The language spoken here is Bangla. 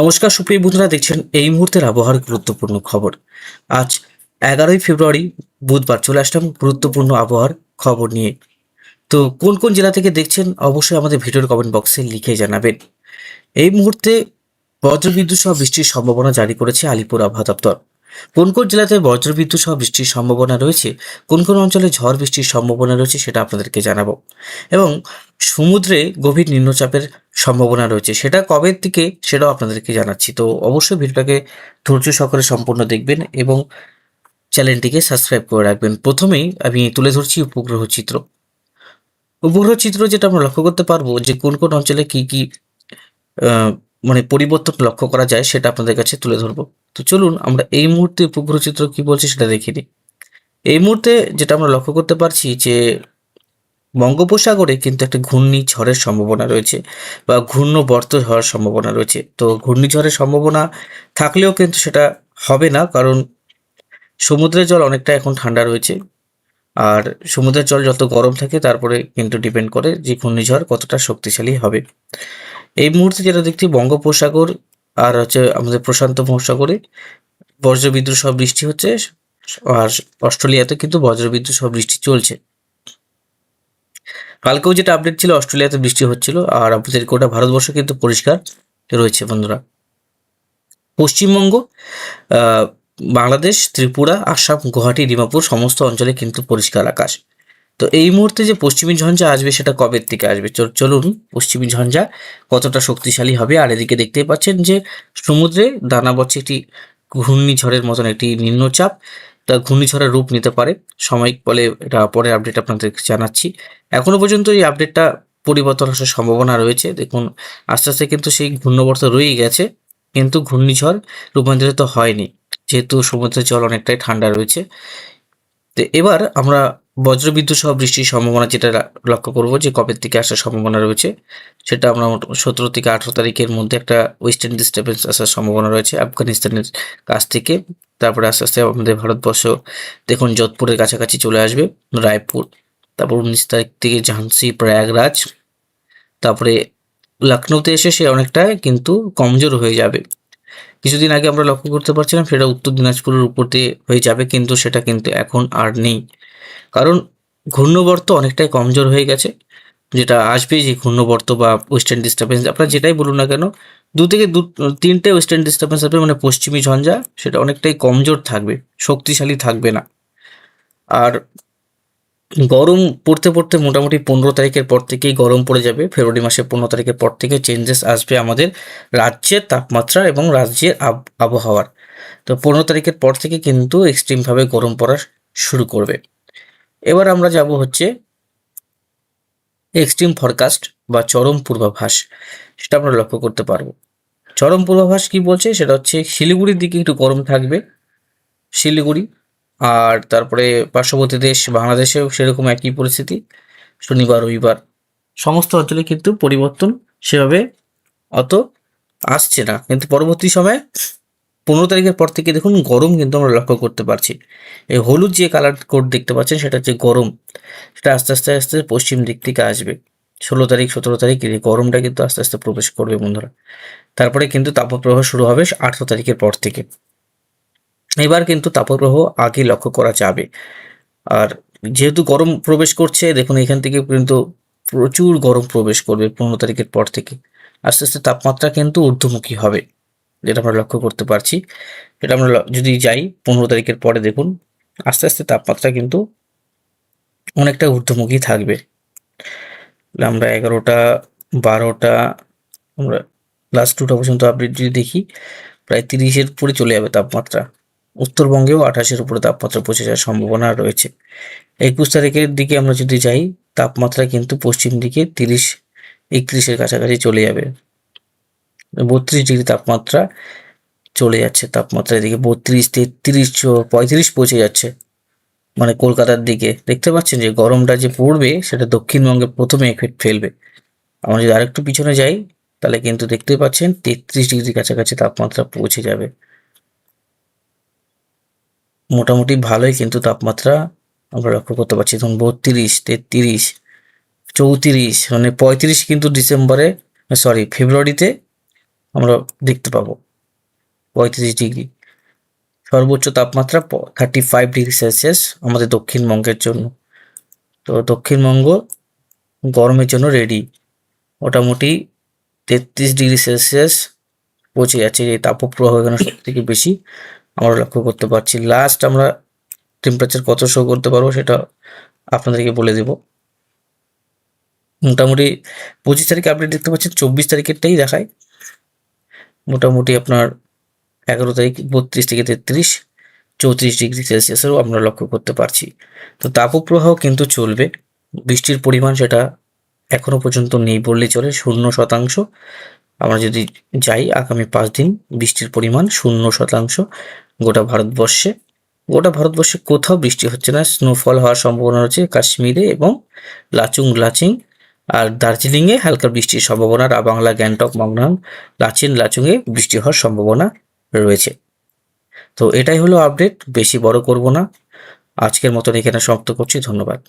নমস্কার, সুপ্রিয় বন্ধুরা, দেখছেন এই মুহূর্তের আবহাওয়ার গুরুত্বপূর্ণ খবর। আজ এগারোই ফেব্রুয়ারি, বুধবার চলে আসলাম গুরুত্বপূর্ণ আবহাওয়ার খবর নিয়ে। তো কোন কোন জেলা থেকে দেখছেন, অবশ্যই আমাদের ভিডিওর কমেন্ট বক্সে লিখে জানাবেন। এই মুহূর্তে বজ্রবিদ্যুৎ সহ বৃষ্টির সম্ভাবনা জারি করেছে আলিপুর আবহাওয়া দপ্তর। কোন কোন জেলাতে বজ্রবিদ্যুৎ সহ বৃষ্টির সম্ভাবনা রয়েছে? কোন কোন অঞ্চলে ঝড় বৃষ্টির সম্ভাবনা রয়েছে সেটা আপনাদেরকে জানাব। এবং সমুদ্রে গভীর নিম্নচাপের সম্ভাবনা রয়েছে সেটা কবের দিকে সেটাও আপনাদেরকে জানাচ্ছি। তো অবশ্যই ভিডিওটাকে ধৈর্য সহকারে সম্পূর্ণ দেখবেন এবং চ্যানেলটিকে সাবস্ক্রাইব করে রাখবেন। প্রথমেই আমি তুলে ধরছি উপগ্রহ চিত্র। উপগ্রহ চিত্র যেটা আমরা লক্ষ্য করতে পারব যে কোন কোন অঞ্চলে কি কি মানে পরিবর্তন লক্ষ্য করা যায়, সেটা আপনাদের কাছে তুলে ধরবো। তো চলুন আমরা এই মুহূর্তে উপগ্রহ চিত্র কি বলছে সেটা দেখে এই মুহূর্তে যেটা আমরা লক্ষ্য করতে পারছি যে বঙ্গোপসাগরে কিন্তু একটা ঘূর্ণিঝড়ের সম্ভাবনা রয়েছে বা ঘূর্ণবর্ত হওয়ার সম্ভাবনা রয়েছে। তো ঘূর্ণিঝড়ের সম্ভাবনা থাকলেও কিন্তু সেটা হবে না, কারণ সমুদ্রের জল অনেকটা এখন ঠান্ডা রয়েছে। আর সমুদ্রের জল যত গরম থাকে, তারপরে কিন্তু ডিপেন্ড করে যে ঘূর্ণিঝড় কতটা শক্তিশালী হবে। এই মুহূর্তে যেটা দেখছি, বঙ্গোপসাগর আর হচ্ছে আমাদের প্রশান্ত মহাসাগরে বজ্রবিদ্যুৎ সহ বৃষ্টি হচ্ছে আর অস্ট্রেলিয়াতে কিন্তু বজ্রবিদ্যুৎ সহ বৃষ্টি চলছে। কালকেও যেটা আপডেট ছিল, অস্ট্রেলিয়াতে বৃষ্টি হচ্ছিল আর আমাদের গোটা ভারতবর্ষ কিন্তু পরিষ্কার রয়েছে বন্ধুরা। পশ্চিমবঙ্গ বাংলাদেশ, ত্রিপুরা, আসাম, গুয়াহাটি, ডিমাপুর, সমস্ত অঞ্চলে কিন্তু পরিষ্কার আকাশ। তো এই মুহূর্তে যে পশ্চিমী ঝঞ্ঝা আসবে সেটা কবের থেকে আসবে? চল- চলুন পশ্চিমী ঝঞ্ঝা কতটা শক্তিশালী হবে। আর এদিকে দেখতেই পাচ্ছেন যে সমুদ্রে দানা বচ্ছে একটি ঘূর্ণিঝড়ের মতন একটি নিম্নচাপ। তা ঘূর্ণিঝড়ের রূপ নিতে পারে। সাময়িক বলে এটা পরের আপডেট আপনাদের জানাচ্ছি। এখনও পর্যন্ত এই আপডেটটা পরিবর্তন আসার সম্ভাবনা রয়েছে। দেখুন, আস্তে আস্তে কিন্তু সেই ঘূর্ণবর্ত রয়েই গেছে, কিন্তু ঘূর্ণিঝড় রূপান্তরিত হয়নি, যেহেতু সমুদ্রের জল অনেকটাই ঠান্ডা রয়েছে। তো এবার আমরা বজ্রবিদ্যুৎ সহ বৃষ্টির সম্ভাবনা যেটা লক্ষ্য করব যে কবের থেকে আসার সম্ভাবনা রয়েছে, সেটা আমরা সতেরো থেকে আঠারো তারিখের মধ্যে একটা ওয়েস্টার্ন ডিস্টার্বেন্স আসার সম্ভাবনা রয়েছে আফগানিস্তানের কাছ থেকে। তারপরে আস্তে আস্তে আমাদের ভারতবর্ষ দেখুন যোধপুরের কাছাকাছি চলে আসবে, রায়পুর, তারপর উনিশ তারিখ থেকে ঝান্সি প্রয়াগরাজ, তারপরে লখনৌতে এসে সে অনেকটা কিন্তু কমজোর হয়ে যাবে। কিছুদিন আগে আমরা লক্ষ্য করতে পারছিলাম সেটা উত্তর দিনাজপুরের উপর দিয়ে হয়ে যাবে, কিন্তু সেটা কিন্তু এখন আর নেই। কারণ ঘূর্ণবর্ত অনেকটাই কমজোর হয়ে গেছে। যেটা আসবে যে ঘূর্ণবর্ত বা ওয়েস্টার্ন ডিস্টার্বেন্স আপনারা যেটাই বলুন না কেন, দু থেকে দু, তিনটে ওয়েস্টার্ন ডিস্টার্বেন্স আসবে মানে পশ্চিমী ঝঞ্ঝা, সেটা অনেকটাই কমজোর থাকবে, শক্তিশালী থাকবে না। আর গরম পড়তে পড়তে মোটামুটি পনেরো তারিখের পর থেকেই গরম পড়ে যাবে, ফেব্রুয়ারি মাসের পনেরো তারিখের পর থেকে চেঞ্জেস আসবে আমাদের রাজ্যের তাপমাত্রা এবং রাজ্যের আব- আবহাওয়ার। তো পনেরো তারিখের পর থেকে কিন্তু এক্সট্রিমভাবে গরম পড়া শুরু করবে। এবার আমরা যাব হচ্ছে এক্সট্রিম ফরকাস্ট বা চরম পূর্বাভাস, সেটা আমরা লক্ষ্য করতে পারব। চরম পূর্বাভাস কি বলছে? সেটা হচ্ছে শিলিগুড়ির দিকে একটু গরম থাকবে, শিলিগুড়ি, আর তারপরে পার্শ্ববর্তী দেশ বাংলাদেশেও সেরকম একই পরিস্থিতি, শনিবার, রবিবার, সমস্ত অঞ্চলে কিন্তু পরিবর্তন সেভাবে অত আসছে না। কিন্তু পরবর্তী সময়ে পনেরো তারিখের পর থেকে দেখুন গরম কিন্তু আমরা লক্ষ্য করতে পারছি। এই হলুদ যে কালার কোড দেখতে পাচ্ছেন সেটা হচ্ছে গরম। সেটা আস্তে আস্তে আস্তে পশ্চিম দিক থেকে আসবে। ষোলো তারিখ, সতেরো তারিখ, এই গরমটা কিন্তু আস্তে আস্তে প্রবেশ করবে বন্ধুরা। তারপরে কিন্তু তাপপ্রবাহ শুরু হবে আঠেরো তারিখের পর থেকে। এবার কিন্তু তাপপ্রবাহ আগে লক্ষ্য করা যাবে। আর যেহেতু গরম প্রবেশ করছে, দেখুন এখান থেকে কিন্তু প্রচুর গরম প্রবেশ করবে পনেরো তারিখের পর থেকে। আস্তে আস্তে তাপমাত্রা কিন্তু ঊর্ধ্বমুখী হবে। যেটা আমরা লক্ষ্য করতে পারছি। এটা আমরা যদি যাই, পনেরো তারিখের পরে দেখুন, আস্তে আস্তে তাপমাত্রা কিন্তু অনেকটা ঊর্ধ্বমুখী থাকবে। আমরা এগারোটা, বারোটা, আমরা লাস্ট টুটা পর্যন্ত আপডেট যদি দেখি, প্রায় তিরিশের উপরে চলে যাবে তাপমাত্রা। উত্তরবঙ্গেও আঠাশের উপরে তাপমাত্রা পৌঁছে যাওয়ার সম্ভাবনা রয়েছে। একুশ তারিখের দিকে আমরা যদি যাই, তাপমাত্রা কিন্তু পশ্চিম দিকে তিরিশ, একত্রিশের কাছাকাছি চলে যাবে। বত্রিশ ডিগ্রি তাপমাত্রা চলে যাচ্ছে তাপমাত্রা এদিকে বত্রিশ, তেত্রিশ পঁয়ত্রিশ পৌঁছে যাচ্ছে মানে কলকাতার দিকে। দেখতে পাচ্ছেন যে গরমটা যে পড়বে, সেটা দক্ষিণবঙ্গে প্রথমে এফেক্ট ফেলবে। আমরা যদি আরেকটু পিছনে যাই, তাহলে কিন্তু দেখতে পাচ্ছেন তেত্রিশ ডিগ্রি কাছাকাছি তাপমাত্রা পৌঁছে যাবে। মোটামুটি ভালোই কিন্তু তাপমাত্রা আমরা লক্ষ্য করতে পারছি। ধরুন বত্রিশ, তেত্রিশ, চৌত্রিশ মানে পঁয়ত্রিশ কিন্তু ডিসেম্বরে সরি, ফেব্রুয়ারিতে আমরা দেখতে পাবো। পঁয়ত্রিশ ডিগ্রি। সর্বোচ্চ তাপমাত্রা থার্টি ফাইভ ডিগ্রি সেলসিয়াস আমাদের দক্ষিণবঙ্গের জন্য। তো দক্ষিণবঙ্গ গরমের জন্য রেডি মোটামুটি তেত্রিশ ডিগ্রি সেলসিয়াস পৌঁছে যাচ্ছে। এই তাপপ্রবাহ এখানে সব থেকে বেশি আমরা লক্ষ্য করতে পারছি। লাস্ট আমরা টেম্পারেচার কত শো করতে পারব সেটা আপনাদেরকে বলে দেব। মোটামুটি পঁচিশ তারিখে আপনি দেখতে পাচ্ছেন, চব্বিশ তারিখেরটাই দেখায়। মোটামুটি আপনার এগারো তারিখ, বত্রিশ থেকে তেত্রিশ, চৌত্রিশ ডিগ্রি সেলসিয়াসেরও আমরা লক্ষ্য করতে পারছি। তো তাপপ্রবাহ কিন্তু চলবে। বৃষ্টির পরিমাণ সেটা এখনও পর্যন্ত নেই বললে চলে, শূন্য শতাংশ। আমরা যদি যাই, আগামী পাঁচ দিন বৃষ্টির পরিমাণ শূন্য শতাংশ গোটা ভারতবর্ষে। গোটা ভারতবর্ষে কোথাও বৃষ্টি হচ্ছে না। স্নোফল হওয়ার সম্ভাবনা রয়েছে কাশ্মীরে এবং লাচুং লাচিং আর দার্জিলিংয়ে হালকা বৃষ্টির সম্ভাবনা রাবাংলা গ্যাংটক, মংনাং, লাচিন, লাচুংয়ে বৃষ্টি হওয়ার সম্ভাবনা রয়েছে। তো এটাই হলো আপডেট, বেশি বড় করব না। আজকের মতন এখানে সমাপ্ত করছি, ধন্যবাদ।